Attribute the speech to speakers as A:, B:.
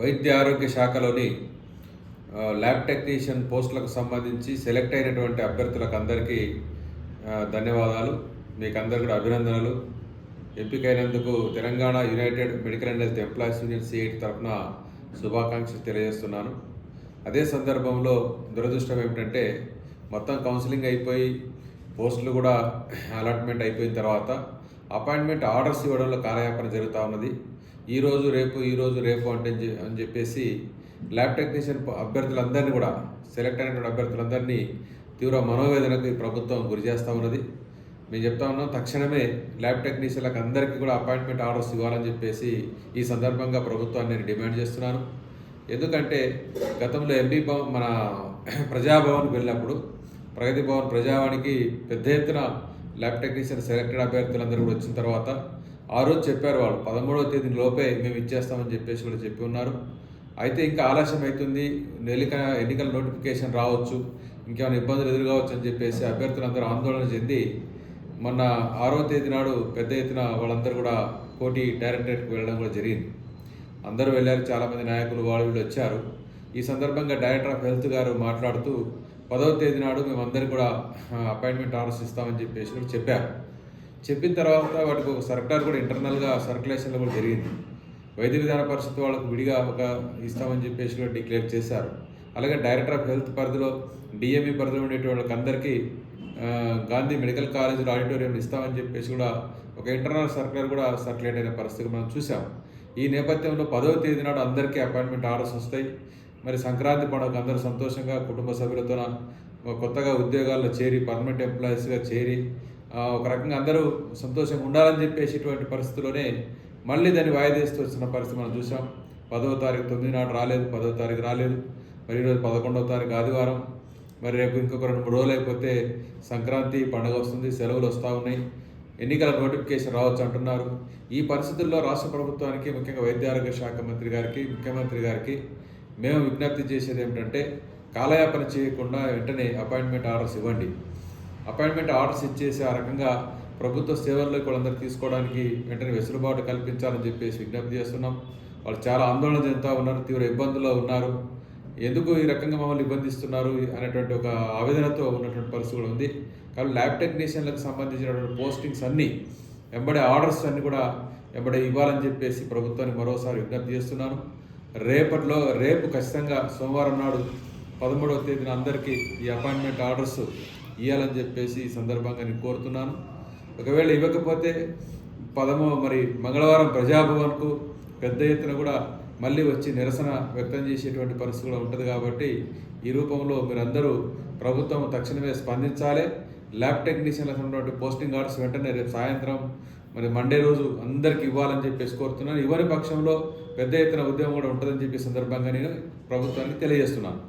A: వైద్య ఆరోగ్య శాఖలోని lab technician పోస్టులకు సంబంధించి సెలెక్ట్ అయినటువంటి అభ్యర్థులకు అందరికీ ధన్యవాదాలు. మీకు అందరు కూడా అభినందనలు. ఎంపికైనందుకు Telangana united medical and health employees union CIT తరఫున శుభాకాంక్షలు తెలియజేస్తున్నాను. అదే సందర్భంలో దురదృష్టం ఏమిటంటే మొత్తం కౌన్సిలింగ్ అయిపోయి పోస్టులు కూడా అలాట్మెంట్ అయిపోయిన తర్వాత అపాయింట్మెంట్ ఆర్డర్స్ ఇవ్వడంలో కాలయాపన జరుగుతూ ఉన్నది. ఈరోజు రేపు ఈరోజు రేపు అంటే అని చెప్పేసి ల్యాబ్ టెక్నీషియన్ అభ్యర్థులందరినీ కూడా సెలెక్ట్ అయినటువంటి అభ్యర్థులందరినీ తీవ్ర మనోవేదనకు ఈ ప్రభుత్వం గురి చేస్తూ ఉన్నది. మేము చెప్తా ఉన్నాం తక్షణమే ల్యాబ్ టెక్నీషియన్లకు అందరికీ కూడా అపాయింట్మెంట్ ఆర్డర్స్ ఇవ్వాలని చెప్పేసి ఈ సందర్భంగా ప్రభుత్వాన్ని నేను డిమాండ్ చేస్తున్నాను. ఎందుకంటే గతంలో ఎంపీ భవన్ మన ప్రజాభవన్కి వెళ్ళినప్పుడు ప్రగతి భవన్ ప్రజావానికి పెద్ద ఎత్తున ల్యాబ్ టెక్నీషియన్ సెలెక్టెడ్ అభ్యర్థులందరూ కూడా వచ్చిన తర్వాత ఆ రోజు చెప్పారు వాళ్ళు పదమూడవ తేదీ లోపే మేము ఇచ్చేస్తామని చెప్పేసి కూడా చెప్పి ఉన్నారు. అయితే ఇంకా ఆలస్యం అవుతుంది ఎన్నిక ఎన్నికల నోటిఫికేషన్ రావచ్చు ఇంకేమైనా ఇబ్బందులు ఎదురుకావచ్చు అని చెప్పేసి అభ్యర్థులందరూ ఆందోళన చెంది మొన్న ఆరో తేదీ నాడు పెద్ద ఎత్తున వాళ్ళందరూ కూడా కోటి డైరెక్టరేట్కి వెళ్ళడం కూడా జరిగింది. అందరూ వెళ్ళారు చాలామంది నాయకులు వాళ్ళు వీళ్ళు వచ్చారు. ఈ సందర్భంగా డైరెక్టర్ ఆఫ్ హెల్త్ గారు మాట్లాడుతూ పదవ తేదీ నాడు మేమందరికీ కూడా అపాయింట్మెంట్ ఆర్డర్స్ ఇస్తామని చెప్పేసి కూడా చెప్పారు. చెప్పిన తర్వాత వాటికి ఒక సర్కార్ కూడా ఇంటర్నల్గా సర్క్యులేషన్లో కూడా జరిగింది. వైద్య విధాన పరిషత్ వాళ్ళకు విడిగా ఒక ఇస్తామని చెప్పేసి కూడా డిక్లేర్ చేశారు. అలాగే డైరెక్టర్ ఆఫ్ హెల్త్ పరిధిలో డిఎంఈ పరిధిలో ఉండేటువంటి వాళ్ళకి అందరికీ గాంధీ మెడికల్ కాలేజ్ ఆడిటోరియం ఇస్తామని చెప్పేసి కూడా ఒక ఇంటర్నల్ సర్క్యులర్ కూడా సర్క్యులేట్ అయిన పరిస్థితి మనం చూసాం ఈ నేపథ్యంలో పదవ తేదీ నాడు అందరికీ అపాయింట్మెంట్ ఆర్డర్స్ వస్తాయి. మరి సంక్రాంతి పండుగ అందరూ సంతోషంగా కుటుంబ సభ్యులతో కొత్తగా ఉద్యోగాల్లో చేరి పర్మనెంట్ ఎంప్లాయీస్గా చేరి ఒక రకంగా అందరూ సంతోషంగా ఉండాలని చెప్పేసి ఇటువంటి పరిస్థితుల్లోనే మళ్ళీ దాన్ని వాయిదేస్తూ వచ్చిన పరిస్థితి మనం చూసాం. పదవ తారీఖు తొమ్మిది నాడు రాలేదు పదవ తారీఖు రాలేదు మరి ఈరోజు పదకొండవ తారీఖు ఆదివారం మరి రేపు ఇంకొక రెండు మూడు రోజులు అయిపోతే సంక్రాంతి పండుగ వస్తుంది సెలవులు వస్తూ ఉన్నాయి. ఎన్నికల నోటిఫికేషన్ రావచ్చు అంటున్నారు. ఈ పరిస్థితుల్లో రాష్ట్ర ప్రభుత్వానికి ముఖ్యంగా వైద్య ఆరోగ్య శాఖ మంత్రి గారికి ముఖ్యమంత్రి గారికి మేము విజ్ఞప్తి చేసేది ఏమిటంటే కాలయాపన చేయకుండా వెంటనే అపాయింట్మెంట్ ఆర్డర్స్ ఇవ్వండి. అపాయింట్మెంట్ ఆర్డర్స్ ఇచ్చేసి ఆ రకంగా ప్రభుత్వ సేవల్లోకి వాళ్ళందరూ తీసుకోవడానికి వెంటనే వెసులుబాటు కల్పించాలని చెప్పేసి విజ్ఞప్తి చేస్తున్నాం. వాళ్ళు చాలా ఆందోళన చెందుతూ ఉన్నారు తీవ్ర ఇబ్బందుల్లో ఉన్నారు. ఎందుకు ఈ రకంగా మమ్మల్ని ఇబ్బందిస్తున్నారు అనేటువంటి ఒక ఆవేదనతో ఉన్నటువంటి పరిస్థితి కూడా ఉంది. కానీ ల్యాబ్ టెక్నీషియన్లకు సంబంధించినటువంటి పోస్టింగ్స్ అన్నీ వెంబడే ఆర్డర్స్ అన్నీ కూడా వెంబడే ఇవ్వాలని చెప్పేసి ప్రభుత్వాన్ని మరోసారి విజ్ఞప్తి చేస్తున్నాను. రేపట్లో రేపు ఖచ్చితంగా సోమవారం నాడు పదమూడవ తేదీన అందరికీ ఈ అపాయింట్మెంట్ ఆర్డర్స్ ఇవ్వాలని చెప్పేసి ఈ సందర్భంగా నేను కోరుతున్నాను. ఒకవేళ ఇవ్వకపోతే పదమో మరి మంగళవారం ప్రజాభవన్కు పెద్ద ఎత్తున కూడా మళ్ళీ వచ్చి నిరసన వ్యక్తం చేసేటువంటి పరిస్థితి కూడా ఉంటుంది కాబట్టి ఈ రూపంలో మీరందరూ ప్రభుత్వం తక్షణమే స్పందించాలి. ల్యాబ్ టెక్నీషియన్లకు ఉన్నటువంటి పోస్టింగ్ ఆర్డర్స్ వెంటనే రేపు సాయంత్రం మరి మండే రోజు అందరికి ఇవ్వాలని చెప్పేసి కోరుతున్నాను. ఇవ్వని పక్షంలో పెద్ద ఎత్తున ఉద్యమం కూడా ఉంటుందని చెప్పే సందర్భంగా నేను ప్రభుత్వానికి తెలియజేస్తున్నాను.